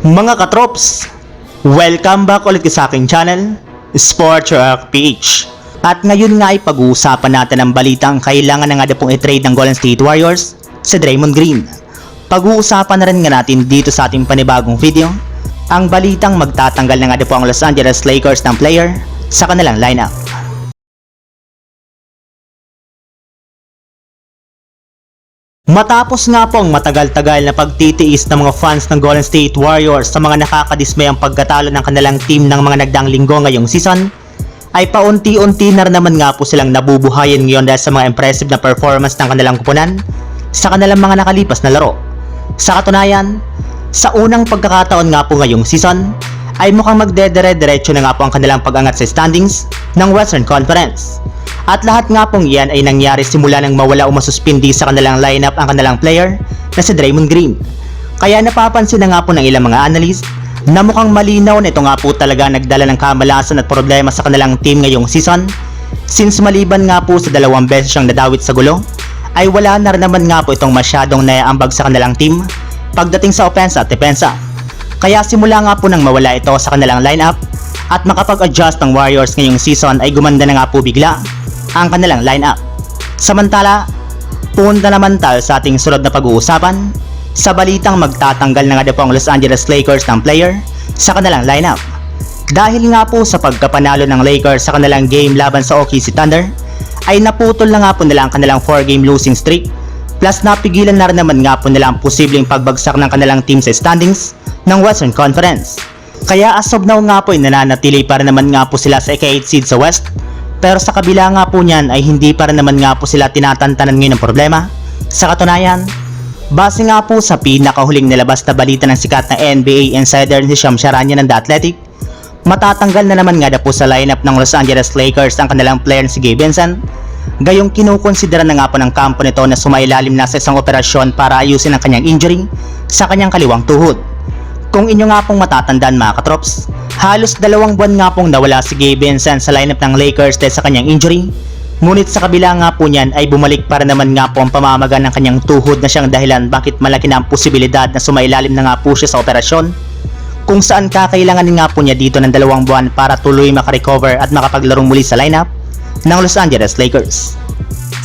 Mga katrops, welcome back ulit sa aking channel, Sports Rock PH. At ngayon nga ay pag-uusapan natin ang balitang kailangan na nga na pong i-trade ng Golden State Warriors sa Draymond Green. Pag-uusapan na rin nga natin dito sa ating panibagong video, ang balitang magtatanggal na nga na po ang Los Angeles Lakers ng player sa kanilang lineup. Matapos nga po ang matagal-tagal na pagtitiis ng mga fans ng Golden State Warriors sa mga nakakadismayang pagkatalo ng kanilang team ng mga nagdaang linggo ngayong season, ay paunti-unti na naman nga po silang nabubuhayin ngayon dahil sa mga impressive na performance ng kanilang kupunan sa kanilang mga nakalipas na laro. Sa katunayan, sa unang pagkakataon nga po ngayong season, ay mukhang magdedere-diretso na nga po ang kanilang pag-angat sa standings ng Western Conference. At lahat nga pong iyan ay nangyari simula nang mawala o masuspindi sa kanilang lineup ang kanilang player na si Draymond Green. Kaya napapansin na nga po ng ilang mga analyst na mukhang malinaw na ito nga po talaga nagdala ng kamalasan at problema sa kanilang team ngayong season since maliban nga po sa dalawang beses siyang nadawit sa gulo ay wala na rin naman nga po itong masyadong naiambag sa kanilang team pagdating sa opensa at depensa. Kaya simula nga po nang mawala ito sa kanilang lineup at makapag-adjust ng Warriors ngayong season ay gumanda na nga po bigla ang kanilang lineup. Samantala, punta naman tayo sa ating sunod na pag-uusapan sa balitang magtatanggal na nga daw po ang Los Angeles Lakers ng player sa kanilang lineup. Dahil nga po sa pagkapanalo ng Lakers sa kanilang game laban sa OKC Thunder, ay naputol na nga po nila ang kanilang 4-game losing streak plus napigilan na rin naman nga po nila ang posibleng pagbagsak ng kanilang team sa standings ng Western Conference. Kaya as of nga po ay nananatili pa rin naman nga po sila sa ika-8 seed sa West pero sa kabila nga po niyan ay hindi pa rin naman nga po sila tinatantanan ngayon ng problema. Sa katunayan, base nga po sa pinakahuling nilabas na balita ng sikat na NBA insider si Sham Charania ng The Athletic, matatanggal na naman nga na po sa lineup ng Los Angeles Lakers ang kanilang player si Gabe Vincent. Gayong kinukonsidera na nga po ng kampo nito na sumailalim na sa isang operasyon para ayusin ang kanyang injury sa kanyang kaliwang tuhod. Kung inyo nga pong matatandaan mga katrops, halos dalawang buwan nga pong nawala si Gabe Vincent sa lineup ng Lakers dahil sa kanyang injury. Ngunit sa kabila nga po niyan ay bumalik para naman nga po ang pamamaga ng kanyang tuhod na siyang dahilan bakit malaki na ang posibilidad na sumailalim na nga po siya sa operasyon. Kung saan kakailanganin nga po niya dito ng dalawang buwan para tuloy makarecover at makapaglarong muli sa lineup ng Los Angeles Lakers.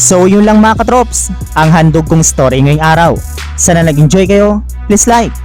So yun lang mga katrops, ang handog kong story ngayong araw. Sana nag-enjoy kayo, please like